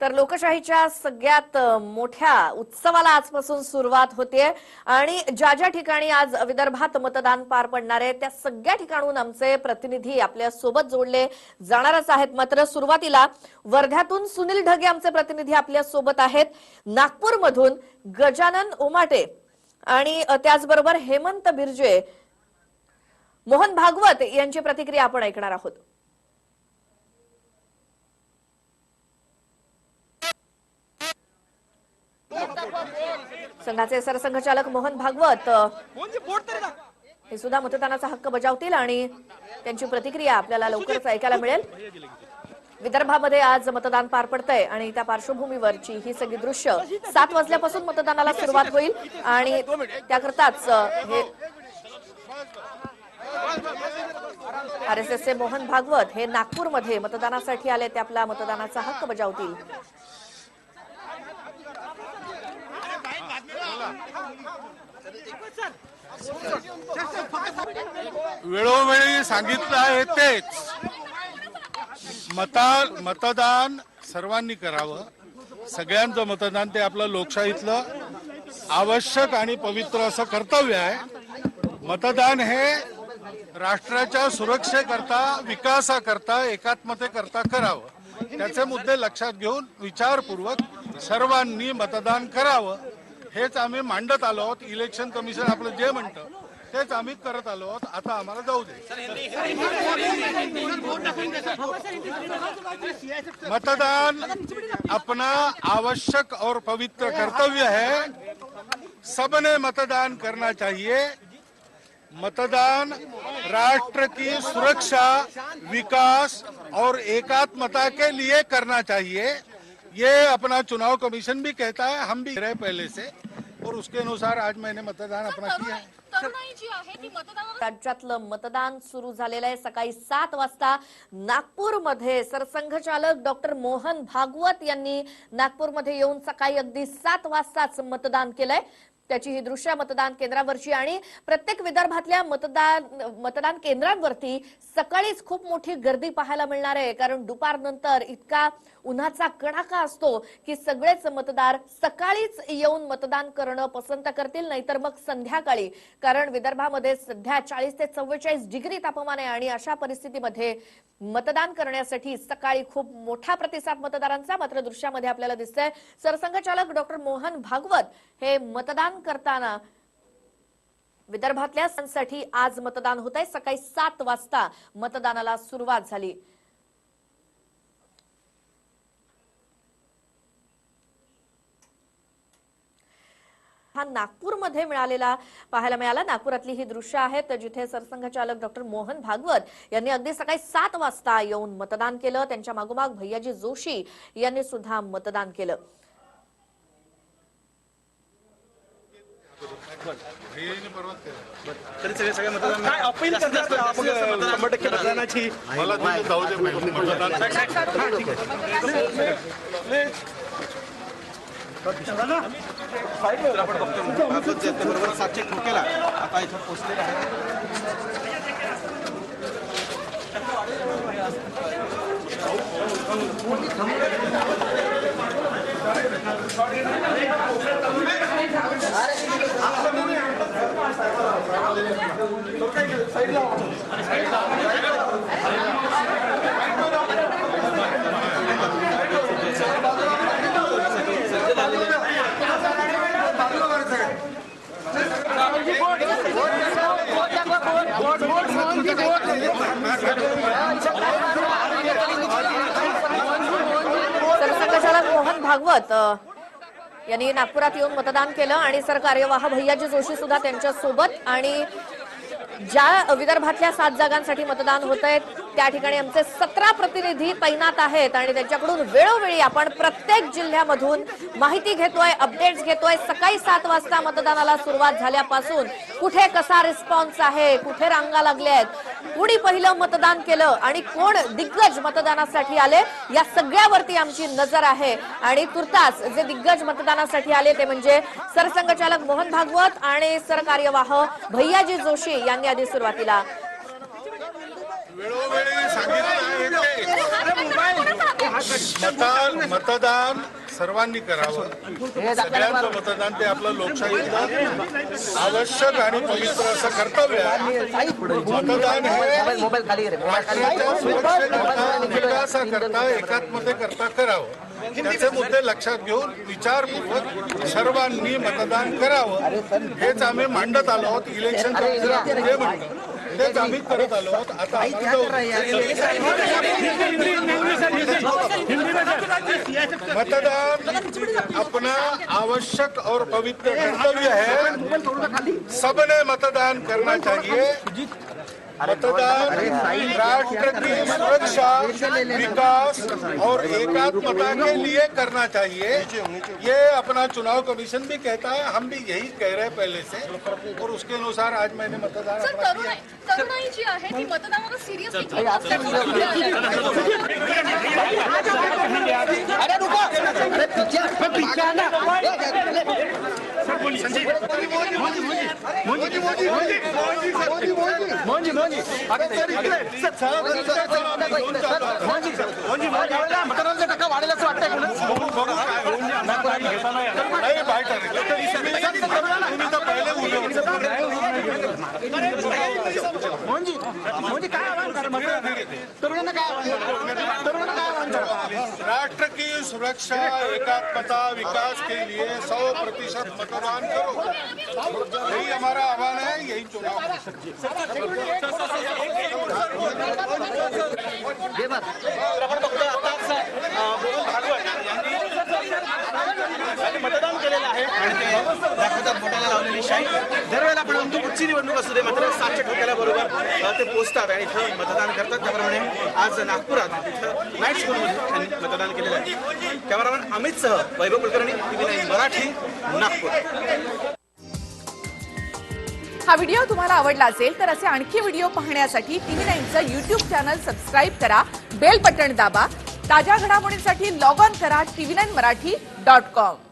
तर लोकशाहीच्या सगळ्यात मोठ्या उत्सवाला आजपासून सुरुवात होते. आणि ज्या ज्या ठिकाणी आज विदर्भात मतदान पार पडणार आहे त्या सगळ्या ठिकाणून आमचे प्रतिनिधी आपल्यासोबत जोडले जाणारच आहेत. मात्र सुरुवातीला वर्ध्यातून सुनील ढगे आमचे प्रतिनिधी आपल्यासोबत आहेत. नागपूरमधून गजानन उमाटे आणि त्याचबरोबर हेमंत बिर्जे मोहन भागवत यांची प्रतिक्रिया आपण ऐकणार आहोत. संघाचे सरसंघचालक मोहन भागवत हे सुद्धा मतदानाचा हक्क बजावतील आणि त्यांची प्रतिक्रिया आपल्याला लवकरच ऐकायला मिळेल विदर्भामध्ये आज मतदान पार पडतंय आणि त्या पार्श्वभूमीवरची ही सगळी दृश्य सात वाजल्यापासून मतदानाला सुरुवात होईल आणि त्याकरताच हे आर एस एसचे मोहन भागवत हे नागपूरमध्ये मतदानासाठी आले ते आपला मतदानाचा हक्क बजावतील वेळोवेळी सांगितलं आहे तेच. मता मतदान सर्वांनी करावं. सगळ्यांचं मतदान ते आपलं लोकशाहीतलं आवश्यक आणि पवित्र असं कर्तव्य आहे. मतदान हे राष्ट्राच्या सुरक्षेकरता विकासाकरता एकात्मतेकरता करावं. त्याचे मुद्दे लक्षात घेऊन विचारपूर्वक सर्वांनी मतदान करावं. हेच आम्ही मांडत आलो आहोत. इलेक्शन कमिशन आपलं जे म्हणतं तेच आम्ही करत आलो आहोत. आता आम्हाला जाऊ दे. मतदान अपना आवश्यक और पवित्र कर्तव्य है. सबने मतदान करना चाहिए. मतदान राष्ट्र की सुरक्षा विकास और एकात्मता के लिए करना चाहिए. ये अपना चुनाव कमीशन भी कहता है हम भी रहे पहले से। और उसके अनुसार आज मैंने मतदान अपना किया है। राज्यातलं मतदान सुरू झालेलं आहे सकाळी सात वाजता नागपूरमध्ये. सरसंघचालक डॉक्टर मोहन भागवत यांनी नागपूरमध्ये येऊन सकाळी अगदी सात वाजताच मतदान केलंय. त्याची ही दृश्य मतदान केंद्रावरची आणि प्रत्येक विदर्भातल्या मतदान मतदान केंद्रांवरती सकाळीच खूप मोठी गर्दी पाहायला मिळणार आहे. कारण दुपारनंतर इतका उन्हाचा कडाका असतो की सगळेच मतदार सकाळीच येऊन मतदान करणं पसंत करतील नाहीतर मग संध्याकाळी. कारण विदर्भामध्ये सध्या चाळीस ते चव्वेचाळीस डिग्री तापमान आहे आणि अशा परिस्थितीमध्ये मतदान करण्यासाठी सकाळी खूप मोठा प्रतिसाद मतदारांचा मात्र दृश्यामध्ये आपल्याला दिसतंय. सरसंघचालक डॉक्टर मोहन भागवत हे मतदान करताना विदर्भातल्या साठी आज मतदान होत आहे सकाळी सात वाजता मतदानाला सुरुवात झाली. हा नागपूरमध्ये मिळालेला पाहायला मिळाला नागपुरातली ही दृश्य आहेत जिथे सरसंघचालक डॉक्टर मोहन भागवत यांनी अगदी सकाळी सात वाजता येऊन मतदान केलं त्यांच्या मागोमाग भैयाजी जोशी यांनी सुद्धा मतदान केलं मतदानाची बरोबर सातशे ठोकेला आता इथं पोहोचलेले आहे भागवत यांनी नागपुरात येऊन मतदान केलं आणि सरकार्यवाह भैयाजी जोशी सुद्धा त्यांच्यासोबत आणि ज्या विदर्भातल्या सात जागांसाठी मतदान होत आहे त्या ठिकाणी आमचे सतरा प्रतिनिधी तैनात आहेत आणि त्यांच्याकडून वेळोवेळी आपण प्रत्येक जिल्ह्यामधून माहिती घेतोय अपडेट्स घेतोय. सकाळी सात वाजता मतदानाला सुरुवात झाल्यापासून कुठे कसा रिस्पॉन्स आहे कुठे रांगा लागल्या आहेत कुणी पहिलं मतदान केलं आणि कोण दिग्गज मतदानासाठी आले या सगळ्यावरती आमची नजर आहे. आणि तुर्तास जे दिग्गज मतदानासाठी आले ते म्हणजे सरसंघचालक मोहन भागवत आणि सरकार्यवाह भैयाजी जोशी यांनी आधी सुरुवातीला वेळोवेळी सांगितलं आहे तेच मता मतदान सर्वांनी करावं. सगळ्यांचं मतदान ते आपलं लोकशाहीतलं आवश्यक आणि पवित्र असं कर्तव्य आहे. मतदान हे विकासाकरता एकात्मते करता करावं. त्याचे मुद्दे लक्षात घेऊन विचारपूर्वक सर्वांनी मतदान करावं. हेच आम्ही मांडत आलो आहोत. इलेक्शन म्हणतो तेच आम्ही करत आलो आता मतदान अपना आवश्यक और पवित्र कर्तव्य है सबने मतदान करना चाहिए मतदान राष्ट्र की सुरक्षा विकास और एकात्मता के लिए करना चाहिए ये अपना चुनाव कमीशन भी कहता है हम भी यही कह रहे हैं पहले से और उसके अनुसार आज मैंने मतदान सर टक्का वाढेल असं वाटतंय मोंजी काय आव्हान करा तरुणांना काय आव्हान तरुणांना काय आव्हान करा? राष्ट्र की सुरक्षा एकात्मता विकास के लिए सौ प्रतिशत मतदान करो। यही हमारा आह्वान है यही चुनाव। है। आपण बघतो आताच अं, मोहन भागवत यांनी मतदान केलेलं आहे. आणि ते दाखवतात बोटाला लावलेली शाही दरवेळेला आपण म्हणतो कुठची निवडणूक असू दे मात्र सातच्या ठोक्याला बरोबर ते पोचतात आणि इथं मतदान करतात. त्याप्रमाणे आज नागपुरात इथं नाईट स्कूलमध्ये त्यांनी मतदान केलेलं आहे. कॅमेरामॅन अमित सह वैभव कुलकर्णी टीव्ही नाईन मराठी नागपूर. हा व्हिडिओ तुम्हाला आवडला असेल तर असे आणखी व्हिडिओ पाहण्यासाठी टीव्ही नाईनचं युट्यूब चॅनल सबस्क्राईब करा बेल बटन दाबा ताज्या घडामोडींसाठी लॉग ऑन करा TV nine Marathi dot com.